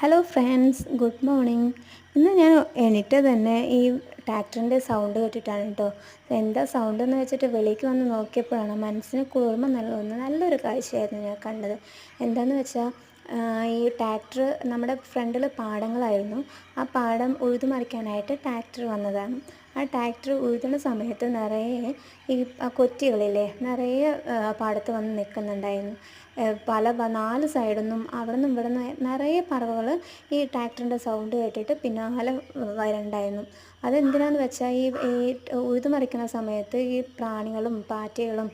Hello friends good morning ഇന്ന് ഞാൻ എണീറ്റ് തന്നെ ഈ ട്രാക്ടറിന്റെ സൗണ്ട് കേട്ടിട്ടാണ് കേട്ടോ എന്താ സൗണ്ട് എന്ന് വെച്ചിട്ട് വെളിക്ക് വന്ന് നോക്കിയപ്പോഴാണ് മനസ്സിന് കുളിർമ നൽകുന്ന നല്ലൊരു കാഴ്ചയായിരുന്നു ഞാൻ കണ്ടത്. എന്താണെന്ന് വെച്ചാൽ ഈ ട്രാക്ടർ നമ്മുടെ ഫ്രണ്ടിൽ പാടങ്ങളായിരുന്നു. ആ പാടം ഉഴുതുമറിക്കാനായിട്ട് ട്രാക്ടർ വന്നതാണ്. ആ ട്രാക്ടർ ഉഴുതുന്ന സമയത്ത് നിറയെ ഈ കൊറ്റികളില്ലേ നിറയെ പാടത്ത് വന്ന് നിൽക്കുന്നുണ്ടായിരുന്നു. പല നാല് സൈഡിൽ നിന്നും അവിടെ നിന്നും ഇവിടെ നിന്ന് നിറയെ പറവകൾ ഈ ട്രാക്ടറിന്റെ സൗണ്ട് കേട്ടിട്ട് പിന്നാലെ വരണ്ടായിരുന്നു. അതെന്തിനാന്ന് വെച്ചാൽ ഈ ഈ ഉഴുതുമറിക്കുന്ന സമയത്ത് ഈ പ്രാണികളും പാറ്റകളും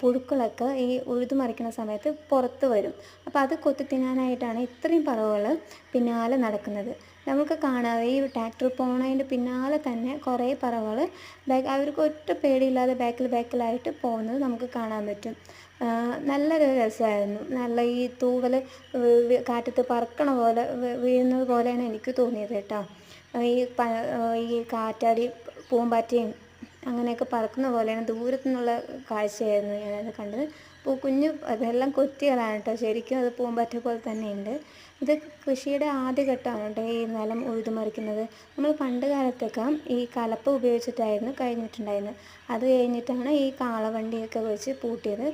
പുഴുക്കളൊക്കെ ഈ ഉഴുതുമറിക്കുന്ന സമയത്ത് പുറത്ത് വരും. അപ്പോൾ അത് കൊത്തി തിന്നാനായിട്ടാണ് ഇത്രയും പറവകൾ പിന്നാലെ നടക്കുന്നത്. നമുക്ക് കാണാം. ഈ ട്രാക്ടർ പോണതിന്റെ പിന്നാലെ തന്നെ കുറേ പറവകൾ ബാക്ക് അവർക്ക് ഒറ്റ പേടിയില്ലാതെ ബാക്കിൽ ബാക്കിലായിട്ട് പോകുന്നത് നമുക്ക് കാണാൻ പറ്റും. നല്ലൊരു രസമായിരുന്നു. നല്ല ഈ തൂവൽ കാറ്റത്ത് പറക്കണ പോലെ വീഴുന്നത് പോലെയാണ് എനിക്ക് തോന്നിയത് കേട്ടോ. ഈ ഈ കാറ്റാടി പൂമ്പാറ്റയും അങ്ങനെയൊക്കെ പറക്കുന്ന പോലെയാണ് ദൂരത്തു നിന്നുള്ള കാഴ്ചയായിരുന്നു ഞാനത് കണ്ടത്. അപ്പോൾ കുഞ്ഞു അതെല്ലാം കൊത്തികളാണ് കേട്ടോ. ശരിക്കും അത് പൂമ്പാറ്റ പോലെ തന്നെയുണ്ട്. ഇത് കൃഷിയുടെ ആദ്യഘട്ടമാണ് കേട്ടോ ഈ നിലം ഉഴുതുമറിക്കുന്നത് നമ്മൾ പണ്ട് കാലത്തൊക്കെ ഈ കലപ്പ ഉപയോഗിച്ചിട്ടായിരുന്നു കഴിഞ്ഞിട്ടുണ്ടായിരുന്നത്. അത് കഴിഞ്ഞിട്ടാണ് ഈ കാളവണ്ടിയൊക്കെ വെച്ച് പൂട്ടിയത്.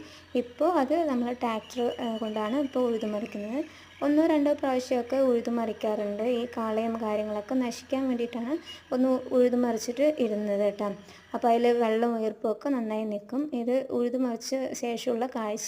ഇപ്പോൾ അത് നമ്മൾ ട്രാക്ടർ കൊണ്ടാണ് ഇപ്പോൾ ഉഴുതുമറിക്കുന്നത് ഒന്നോ രണ്ടോ പ്രാവശ്യമൊക്കെ ഉഴുതുമറിക്കാറുണ്ട് ഈ കാളയും കാര്യങ്ങളൊക്കെ നശിക്കാൻ വേണ്ടിയിട്ടാണ് ഒന്ന് ഉഴുതുമറിച്ചിട്ട് ഇരുന്നത് കേട്ടോ. അപ്പോൾ അതിൽ വെള്ളം ഉയർപ്പൊക്കെ നന്നായി നിൽക്കും. ഇത് ഉഴുതുമറിച്ച ശേഷമുള്ള Tayo.